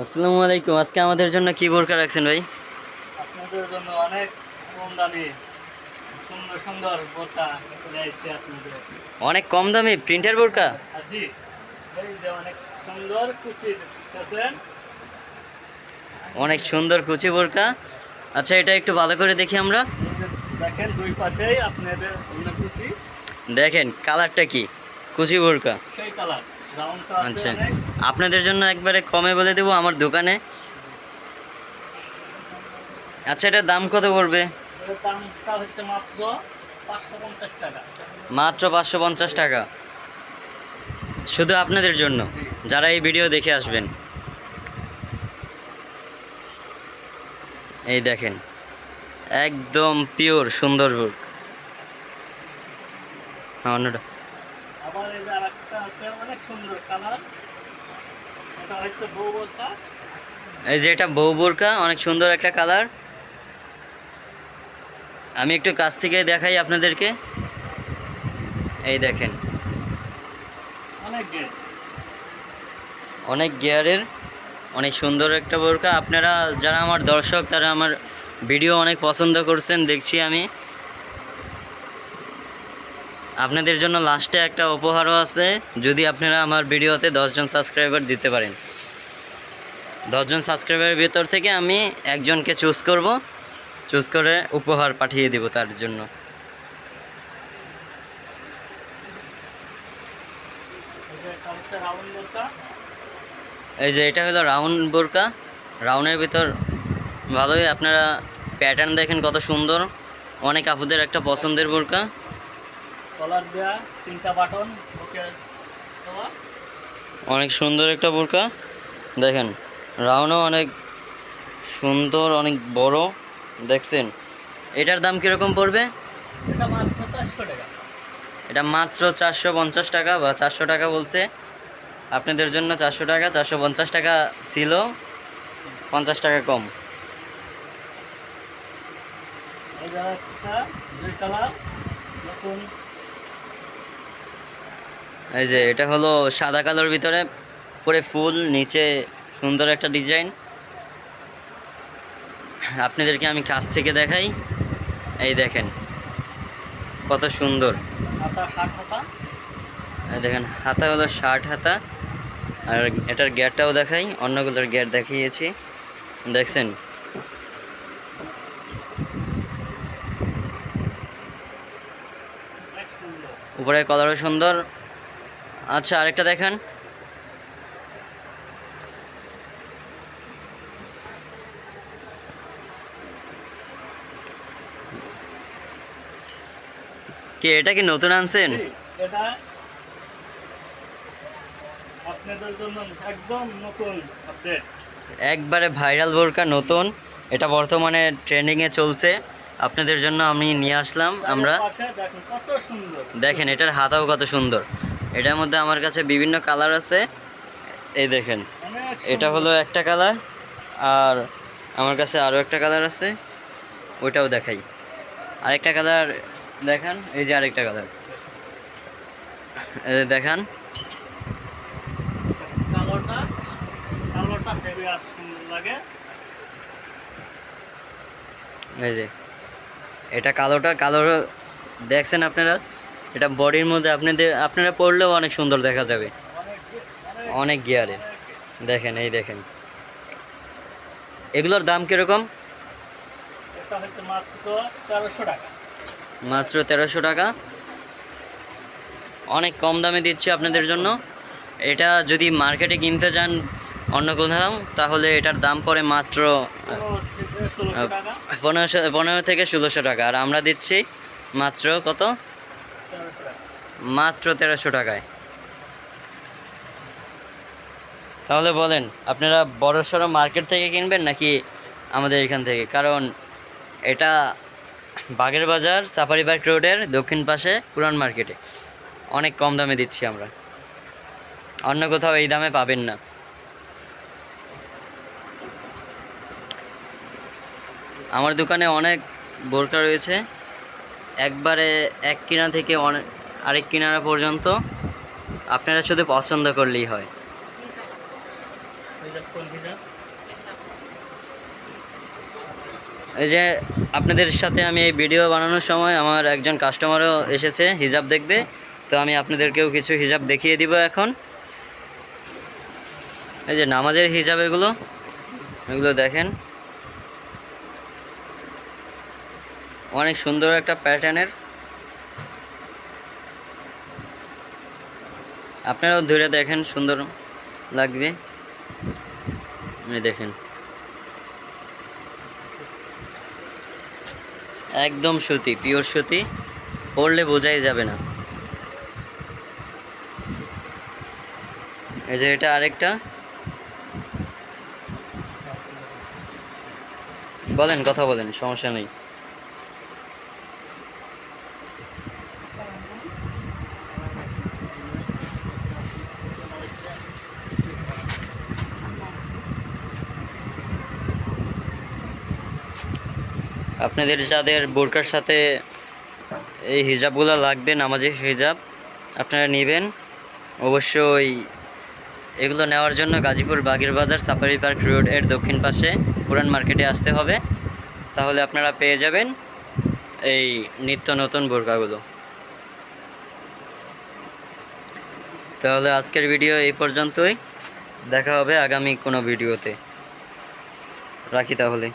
আসসালামু আলাইকুম। আজকে আমাদের জন্য কি বোরকা রাখছেন ভাই? আপনাদের জন্য অনেক কম দামে সুন্দর সুন্দর বোরকা চলে আসছে আপনাদের। অনেক কম দামে প্রিন্টার বোরকা জি। এই যে অনেক সুন্দর কুচি দেখতেছেন। অনেক সুন্দর কুচি বোরকা আচ্ছা এটা একটু ভালো করে দেখি আমরা। দেখেন দুই পাশেই আপনাদের অন্য কুচি। দেখেন কালারটা কি? কুচি বোরকা সেই কালার। আচ্ছা। আপনাদের জন্য একবারে কমে বলে দেবো আমার দোকানে। আচ্ছা এটার দাম কত পড়বে? মাত্র পাঁচশো পঞ্চাশ টাকা। শুধু আপনাদের জন্য যারা এই ভিডিও দেখে আসবেন। এই দেখেন একদম পিওর সুন্দর হ্যাঁ অন্যটা আবার এই যে আর একটা আছে অনেক সুন্দর কালার। এটা হচ্ছে বউ বোরকা। এই যে এটা বউ বোরকা অনেক সুন্দর একটা কালার। আমি একটু কাছ থেকে দেখাই আপনাদেরকে। এই দেখেন। অনেক অনেক গিয়ারের অনেক সুন্দর একটা বোরকা। আপনারা যারা আমার দর্শক তারা আমার ভিডিও অনেক পছন্দ করছেন দেখছি আমি। আপনাদের জন্য লাস্টে একটা উপহারও আছে, যদি আপনারা আমার ভিডিওতে দশজন সাবস্ক্রাইবার দিতে পারেন। দশজন সাবস্ক্রাইবারের ভিতর থেকে আমি একজনকে চুজ করব চুজ করে উপহার পাঠিয়ে দেব তার জন্য। এই যে এটা হলো রাউন্ড বোরকা। রাউন্ডের ভিতর ভালোই আপনারা প্যাটার্ন দেখেন কত সুন্দর। অনেক আপুদের একটা পছন্দের বোরকা। কলার দেওয়া তিনটা বাটন দেওয়া। অনেক সুন্দর একটা বোরকা। দেখেন রাউন্ডও অনেক সুন্দর অনেক বড়। দেখছেন এটার দাম কীরকম পড়বে? এটা মাত্র চারশো টাকা। এটা মাত্র চারশো পঞ্চাশ টাকা বা চারশো টাকা বলছে। আপনাদের জন্য চারশো টাকা চারশো পঞ্চাশ টাকা ছিল পঞ্চাশ টাকা কম। একটা দুই কালার নতুন এই যে এটা হলো সাদা কালোর ভিতরে পরে ফুল নিচে সুন্দর একটা ডিজাইন। আপনাদেরকে আমি কাছ থেকে দেখাই। এই দেখেন কত সুন্দর। ষাট দেখেন হাতা হলো শার্ট হাতা। আর এটার গ্যারটাও দেখাই অন্যগুলোর গ্যার দেখিয়েছি। দেখছেন? উপরে কালারও সুন্দর। আচ্ছা আরেকটা দেখান। কে এটা কি নতুন আনছেন? এটা আপনাদের জন্য একদম নতুন আপডেট একবারে ভাইরাল বোরকা নতুন। এটা বর্তমানে ট্রেন্ডিংয়ে চলছে। আপনাদের জন্য আমি নিয়ে আসলাম আমরা দেখেন এটার হাতাও কত সুন্দর। এটার মধ্যে আমার কাছে বিভিন্ন কালার আছে। এই দেখেন এটা হলো একটা কালার আর আমার কাছে আরও একটা কালার আছে ওইটাও দেখাই। আরেকটা কালার দেখান এই যে আরেকটা কালার। দেখান। এই যে এটা কালোটা কালো দেখছেন আপনারা? এটা বডির মধ্যে আপনাদের আপনারা পড়লেও অনেক সুন্দর দেখা যাবে। অনেক গিয়ারে। দেখেন এই দেখেন। এগুলোর দাম কীরকম? মাত্র তেরোশো টাকা। মাত্র তেরোশো টাকা। অনেক কম দামে দিচ্ছি আপনাদের জন্য। এটা যদি মার্কেটে কিনতে যান অন্য কোথাও তাহলে এটার দাম পড়ে মাত্র পনেরোশো পনেরো থেকে ষোলোশো টাকা। আর আমরা দিচ্ছি মাত্র কত? মাত্র তেরোশো টাকায়। তাহলে বলেন, আপনারা বড় সড়ো মার্কেট থেকে কিনবেন নাকি আমাদের এখান থেকে? কারণ এটা বাগের বাজার, সাফারি পার্ক রোডের দক্ষিণ পাশে পুরান মার্কেটে। অনেক কম দামে দিচ্ছি আমরা। অন্য কোথাও এই দামে পাবেন না। আমার দোকানে অনেক বোরকা রয়েছে। একবারে এক কিনা থেকে অনেক আরেক কিনারা পর্যন্ত আপনারা শুধু পছন্দ করলেই হয়। এই যে আপনাদের সাথে আমি এই ভিডিও বানানোর সময় আমার একজন কাস্টমারও এসেছে, হিজাব দেখবে। তো আমি আপনাদেরকেও কিছু হিজাব দেখিয়ে দিব এখন। এই যে নামাজের হিজাব এগুলো এগুলো দেখেন। অনেক সুন্দর একটা প্যাটার্নের আপনারাও ধরে দেখেন, সুন্দর লাগবে। দেখেন। একদম সুতি পিওর সুতি, পরলে বোঝাই যাবে না। এই যে এটা আরেকটা। বলেন, কথা বলেন, সমস্যা নেই। আপনাদের যাদের বোরকার সাথে এই হিজাবগুলো লাগবে, নামাজি হিজাব, আপনারা নেবেন। অবশ্যই এগুলো নেওয়ার জন্য গাজীপুর বাগের বাজার সাফারি পার্ক রোডের দক্ষিণ পাশে পুরান মার্কেটে আসতে হবে। তাহলে আপনারা পেয়ে যাবেন এই নিত্য নতুন বোরকাগুলো। তাহলে আজকের ভিডিও এই পর্যন্তই। দেখা হবে আগামী কোনো ভিডিওতে। রাখি তাহলে।